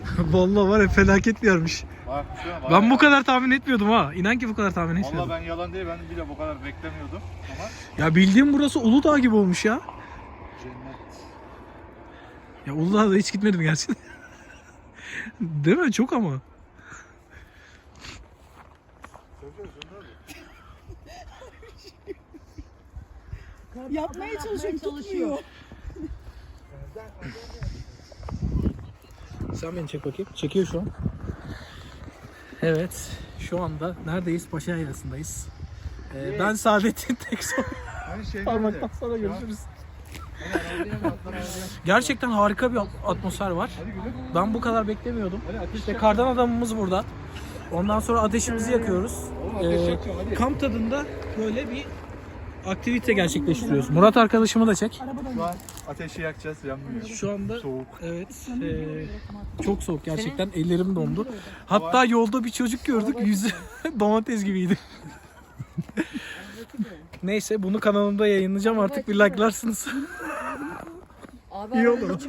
Vallahi var ya felaket bir yermiş. Bak şu an Ben bu kadar tahmin etmiyordum ha. İnan ki bu kadar tahmin etmiyordum. ben yalan değil ben bile bu kadar beklemiyordum. Ama Ya bildiğim burası Uludağ gibi olmuş ya. cennet. Ya Uludağ'da hiç gitmedim gerçekten. Değil mi? Çok ama. Yapmaya çalışıyor, tutmuyor. Sen beni çek bakayım. Çekiyor şu an. Evet. Şu anda neredeyiz? Paşa Yaylası'ndayız. Ee, ben Saadettin Teksoy. Şey Parmaktan sana görüşürüz. Gerçekten harika bir atmosfer var. Ben bu kadar beklemiyordum. İşte kardan adamımız burada. Ondan sonra ateşimizi yakıyoruz. Ee, kamp tadında böyle bir aktivite gerçekleştiriyoruz. Murat arkadaşımı da çek. Şu an ateşi yakacağız yanmıyor. Şu anda Soğuk. evet e, çok soğuk gerçekten ellerim dondu. Hatta yolda bir çocuk gördük yüzü domates gibiydi. Neyse bunu kanalımda yayınlayacağım artık bir like'larsınız. Abi İyi olur.